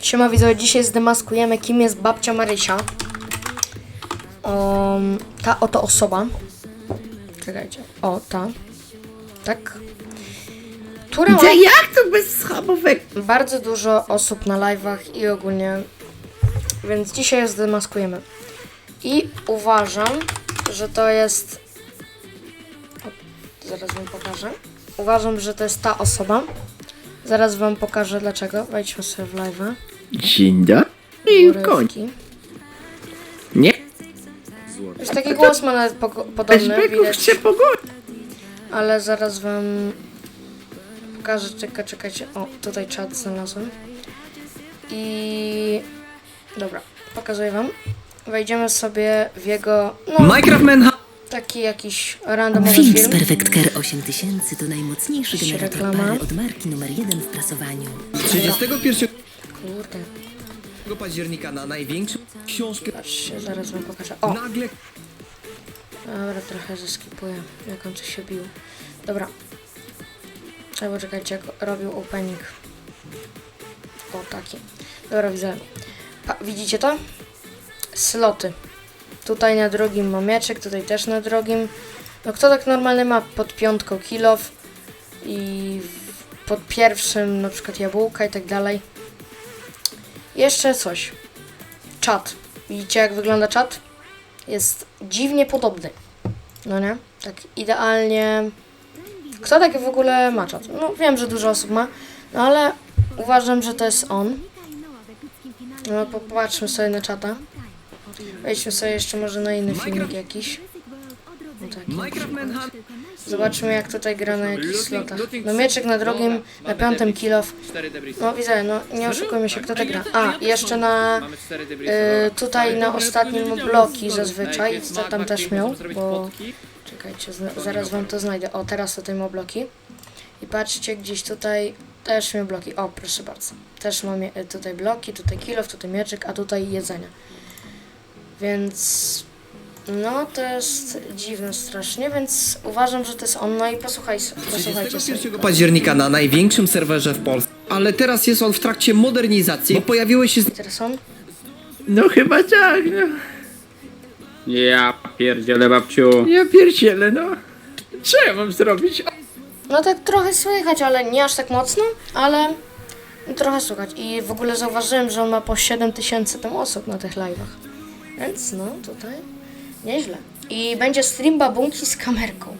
Siema widzowie, dzisiaj zdemaskujemy kim jest babcia Marysia. Ta oto osoba. Czekajcie. O, ta. Tak. Która ma Gdzie, jak to bez schabowek? bardzo dużo osób na live'ach i ogólnie. Więc dzisiaj ją zdemaskujemy. I uważam, że to jest. O, zaraz wam pokażę. Uważam, że to jest ta osoba. Zaraz wam pokażę dlaczego. Wejdźmy sobie w live'a. Dzień dobry, i koń. Urywki. Nie? Już taki głos ma nawet poko- podobny, widać, pogody. ale zaraz wam pokażę, czekaj, czekajcie, o, tutaj czat znalazłem i dobra, pokazuję wam, wejdziemy sobie w jego, no, Minecraft taki jakiś randomowy Philips film, Perfect Care 8000 to najmocniejszy Jakaś generator reklama. pary od marki numer 1 w prasowaniu. 31 kurde, października na największą książkę patrzcie, zaraz wam pokażę, o, nagle Dobra, trochę zeskipuję, jak on coś się bił. Dobra. Trzeba poczekajcie, jak robił opening. O, taki. Dobra, widzę. Pa, widzicie to? Sloty. Tutaj na drugim ma mieczek, tutaj też na drugim. No kto tak normalny ma pod piątką kilof i pod pierwszym na przykład jabłka i tak dalej. Jeszcze coś. Czat. Widzicie jak wygląda czat? jest dziwnie podobny. No nie? Tak idealnie. Kto taki w ogóle ma czat? No wiem, że dużo osób ma, no ale uważam, że to jest on. No popatrzmy sobie na czata. Wejdźmy sobie jeszcze może na inny filmik jakiś. No taki. Zobaczmy jak tutaj gra na jakichś slotach. No mieczek na drugim, na piątym kilof. No widzę, no nie oszukujmy się, kto tak gra. A, jeszcze na y, tutaj na ostatnim bloki zazwyczaj, co tam też miał, bo czekajcie, zaraz wam to znajdę. O, teraz tutaj ma bloki. I patrzcie, gdzieś tutaj też miał bloki. O, proszę bardzo. Też mam je- tutaj bloki, tutaj kilof, tutaj mieczyk, a tutaj jedzenie. Więc no to jest dziwne strasznie, więc uważam, że to jest on. No i posłuchaj, posłuchajcie sobie. 31 października na największym serwerze w Polsce. Ale teraz jest on w trakcie modernizacji, bo pojawiły się... Teraz on? No chyba tak, no. Ja pierdzielę babciu. Ja pierdzielę, no. Co ja mam zrobić? No tak trochę słychać, ale nie aż tak mocno, ale trochę słychać. I w ogóle zauważyłem, że on ma po 7 tysięcy tam osób na tych live'ach. Więc no tutaj nieźle. I będzie stream babunki z kamerką.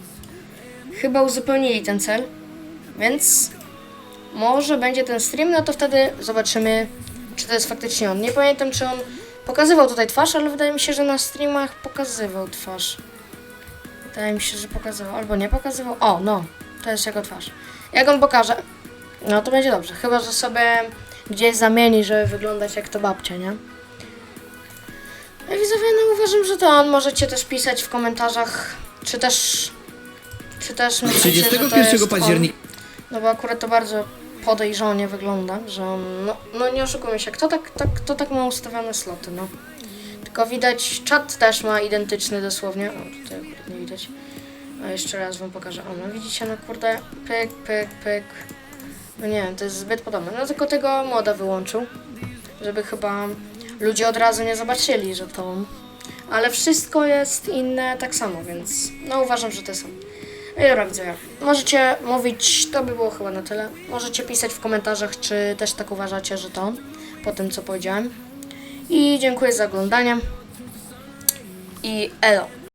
Chyba uzupełnili ten cel, więc może będzie ten stream, no to wtedy zobaczymy, czy to jest faktycznie on. Nie pamiętam, czy on pokazywał tutaj twarz, ale wydaje mi się, że na streamach pokazywał twarz. Wydaje mi się, że pokazywał, albo nie pokazywał. O, no, to jest jego twarz. Jak on pokaże, no to będzie dobrze. Chyba, że sobie gdzieś zamieni, żeby wyglądać jak to babcia, nie? No widzowie, no uważam, że to on. Możecie też pisać w komentarzach, czy też... Czy też myślicie, że to 31 jest października On. No bo akurat to bardzo podejrzanie wygląda, że on... No, no nie oszukujmy się, kto tak, tak, kto tak ma ustawione sloty, no. Tylko widać, czat też ma identyczny dosłownie. O, tutaj akurat nie widać. A jeszcze raz wam pokażę. O, no widzicie, no kurde, pyk, pyk, pyk. No nie wiem, to jest zbyt podobne. No tylko tego moda wyłączył, żeby chyba ludzie od razu nie zobaczyli, że to on. Ale wszystko jest inne tak samo, więc no uważam, że to on. No i dobra. Możecie mówić, to by było chyba na tyle. Możecie pisać w komentarzach, czy też tak uważacie, że to on, po tym co powiedziałem. I dziękuję za oglądanie. I elo.